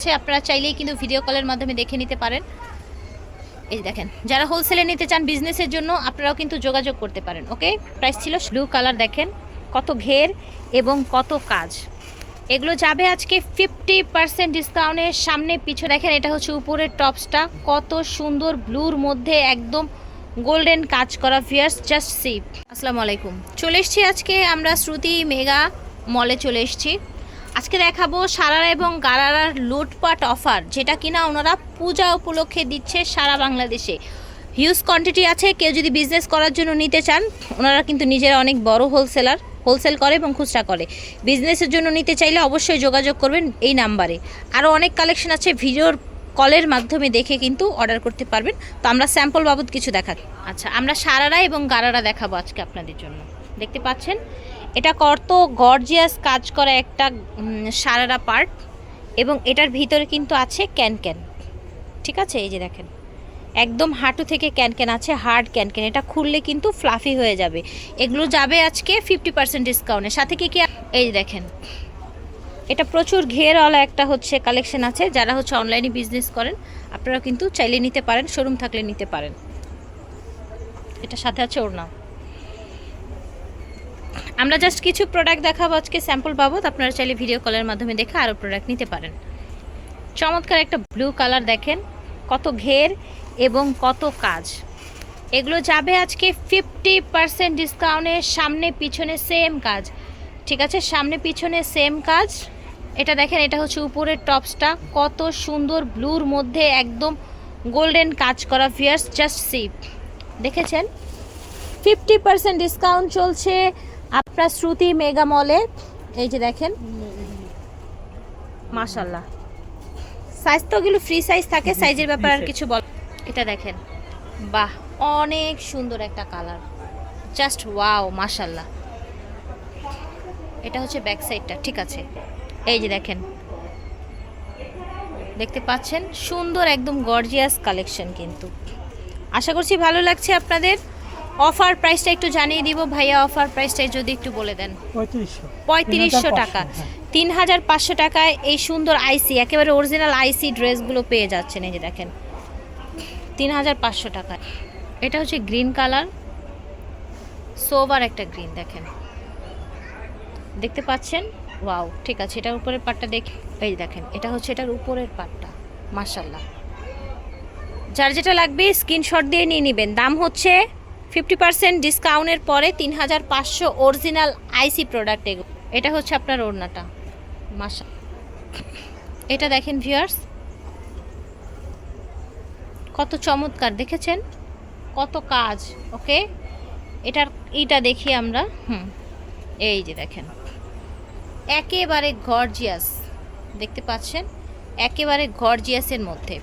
আছে আপনারা চাইলেই কিন্তু ভিডিও কলের মাধ্যমে দেখে নিতে পারেন। এই দেখেন, যারা হোলসেলে নিতে চান বিজনেসের জন্য, আপনারাও কিন্তু যোগাযোগ করতে পারেন ওকে প্রাইস ছিল ব্লু কালার দেখেন, কত ঘের এবং কত কাজ। এগুলো যাবে আজকে ফিফটি পার্সেন্ট ডিসকাউন্টের সামনে পিছু দেখেন, এটা হচ্ছে উপরের টপসটা। কত সুন্দর ব্লুর মধ্যে একদম গোল্ডেন কাজ করা ফিয়ার্স জাস্ট সি আসসালামু আলাইকুম। চলে এসেছি আজকে আমরা শ্রুতি মেগা মলে চলে এসেছি। আজকে দেখাবো সারারা এবং গারারার লুটপাট অফার, যেটা কিনা ওনারা পূজা উপলক্ষে দিচ্ছে সারা বাংলাদেশে। হিউজ কোয়ান্টিটি আছে, কেউ যদি বিজনেস করার জন্য নিতে চান, ওনারা কিন্তু নিজেরা অনেক বড় হোলসেলার হোলসেল করে এবং খুচরা করে। বিজনেসের জন্য নিতে চাইলে অবশ্যই যোগাযোগ করবেন এই নাম্বারে। আরও অনেক কালেকশন আছে, ভিডিওর কলের মাধ্যমে দেখে কিন্তু অর্ডার করতে পারবেন। তো আমরা স্যাম্পল বাবদ কিছু দেখা আচ্ছা আমরা সারারা এবং গারারা দেখাবো আজকে আপনাদের জন্য। দেখতে পাচ্ছেন? এটা কত গর্জিয়াস কাজ করা একটা সারারা পার্ট এবং এটার ভিতরে কিন্তু আছে ক্যান ক্যান ঠিক আছে? এই যে দেখেন। একদম হাঁটু থেকে ক্যানক্যান আছে, হার্ড ক্যানক্যান। এটা খুললে কিন্তু ফ্লাফি হয়ে যাবে। এগুলো যাবে আজকে ফিফটি পার্সেন্ট ডিসকাউন্টে সাথে কি কি এই যে দেখেন। এটা প্রচুর ঘেরওয়ালা একটা হচ্ছে কালেকশন আছে, যারা হচ্ছে অনলাইনে বিজনেস করেন। আপনারা কিন্তু চাইলে নিতে পারেন শোরুম থাকলে নিতে পারেন। এটা সাথে আছে ওড়না। আমরা জাস্ট কিছু প্রোডাক্ট দেখাবো, আজকে স্যাম্পল বাবদ। আপনারা চাইলে ভিডিও কলের মাধ্যমে দেখে আরও প্রোডাক্ট নিতে পারেন। চমৎকার একটা ব্লু কালার দেখেন, কত ঘের এবং কত কাজ। এগুলো যাবে আজকে ফিফটি পার্সেন্ট ডিসকাউন্টের সামনে পিছনে সেম কাজ। ঠিক আছে? সামনে পিছনে সেম কাজ। এটা দেখেন, এটা হচ্ছে উপরের টপসটা কত সুন্দর ব্লুর মধ্যে একদম গোল্ডেন কাজ করা ফিয়ার্স জাস্ট সিপ দেখেছেন? ফিফটি পার্সেন্ট ডিসকাউন্ট চলছে। আপনার শ্রুতি মেগা মলে এই যে দেখেন। মাশাল্লাহ সাইজ তো ওগুলো ফ্রি সাইজ থাকে সাইজের ব্যাপারে আর কিছু বল এটা দেখেন। বাহ অনেক সুন্দর একটা কালার জাস্ট ওয়াও মাশাল্লাহ এটা হচ্ছে ব্যাক সাইডটা ঠিক আছে। এই যে দেখেন। দেখতে পাচ্ছেন? সুন্দর একদম গর্জিয়াস কালেকশন কিন্তু। আশা করছি ভালো লাগছে আপনাদের। অফার প্রাইসটা একটু জানিয়ে দিব। ভাইয়া অফার প্রাইসটা যদি একটু বলে দেন। পঁয়ত্রিশশো। টাকা। তিন হাজার পাঁচশো টাকায় এই সুন্দর আইসি একেবারে অরিজিনাল আইসি ড্রেসগুলো পেয়ে যাচ্ছেন এই যে দেখেন। তিন হাজার পাঁচশো টাকায়। এটা হচ্ছে গ্রিন কালার সোবার একটা গ্রিন দেখেন। দেখতে পাচ্ছেন? ওয়াও ঠিক আছে এটার উপরের পাটটা দেখ। এই দেখেন এটা হচ্ছে এটার উপরের পাটটা মার্শাল্লাহ যার যেটা লাগবে স্ক্রিনশট দিয়ে নিয়ে নেবেন। দাম হচ্ছে ফিফটি পার্সেন্ট ডিসকাউন্টের পরে তিন হাজার পাঁচশো অরিজিনাল আইসি প্রোডাক্ট এগুলো এটা হচ্ছে আপনার ওড়নাটা। মাসা এটা দেখেন ভিউয়ার্স। কত চমৎকার, দেখেছেন? কত কাজ, ওকে? এটার, এইটা দেখি আমরা। হুম, এই যে দেখেন। একেবারে গর্জিয়াস, দেখতে পাচ্ছেন? একেবারে গর্জিয়াসের মধ্যে।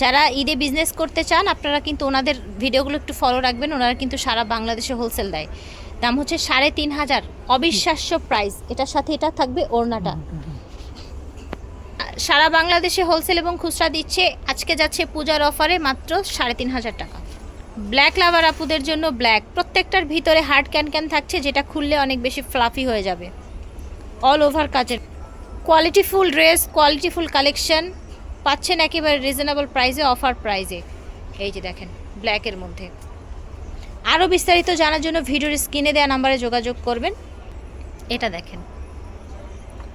যারা ঈদে বিজনেস করতে চান আপনারা কিন্তু ওনাদের ভিডিওগুলো একটু ফলো রাখবেন। ওনারা কিন্তু সারা বাংলাদেশে হোলসেল দেয়। দাম হচ্ছে সাড়ে তিন হাজার। অবিশ্বাস্য প্রাইস এটার সাথে এটা থাকবে ওড়নাটা। সারা বাংলাদেশে হোলসেল এবং খুচরা দিচ্ছে। আজকে যাচ্ছে পূজার অফারে মাত্র সাড়ে তিন হাজার টাকা। ব্ল্যাক লাভার আপুদের জন্য ব্ল্যাক প্রত্যেকটার ভিতরে হার্ড ক্যান ক্যান থাকছে যেটা খুললে অনেক বেশি ফ্লাফি হয়ে যাবে। অল ওভার কাজের। কোয়ালিটিফুল ড্রেস কোয়ালিটিফুল কালেকশন পাচ্ছেন একেবারে রিজনেবল প্রাইসে অফার প্রাইসে এই যে দেখেন ব্ল্যাকের মধ্যে। আরও বিস্তারিত জানার জন্য ভিডিওর স্ক্রিনে দেওয়া নাম্বারে যোগাযোগ করবেন। এটা দেখেন।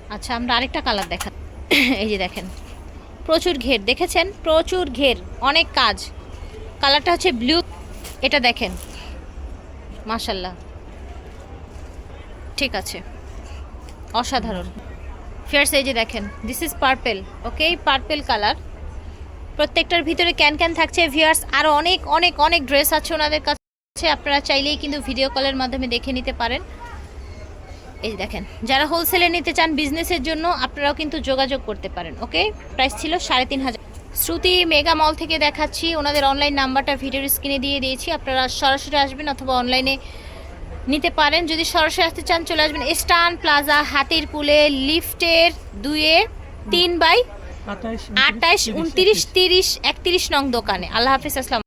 আচ্ছা আমরা আরেকটা কালার দেখা এই যে দেখেন, প্রচুর ঘের। দেখেছেন? প্রচুর ঘের। অনেক কাজ। কালারটা হচ্ছে ব্লু এটা দেখেন। মাশাল্লাহ ঠিক আছে। অসাধারণ। ফিয়ার্স এই যে দেখেন this is purple okay purple colour প্রত্যেকটার ভিতরে ক্যান ক্যান থাকছে ভিয়ার্স আরও অনেক অনেক অনেক ড্রেস আছে ওনাদের কাছে। আপনারা চাইলেই কিন্তু ভিডিও কলের মাধ্যমে দেখে নিতে পারেন। এই দেখেন, যারা হোলসেলে নিতে চান বিজনেসের জন্য, আপনারাও কিন্তু যোগাযোগ করতে পারেন ওকে প্রাইস ছিল সাড়ে তিন হাজার। শ্রুতি মেগা মল থেকে দেখাচ্ছি, ওনাদের অনলাইন নাম্বারটা ভিডিওর স্ক্রিনে দিয়ে দিয়েছি। আপনারা সরাসরি আসবেন অথবা অনলাইনে নিতে পারেন। যদি সরাসরি আসতে চান চলে আসবেন স্টান প্লাজা হাতির পুলে লিফটের দুয়ে তিন বাই আটাইশ উনত্রিশ তিরিশ একত্রিশ নং দোকানে। আল্লাহ হাফিজ আসসালাম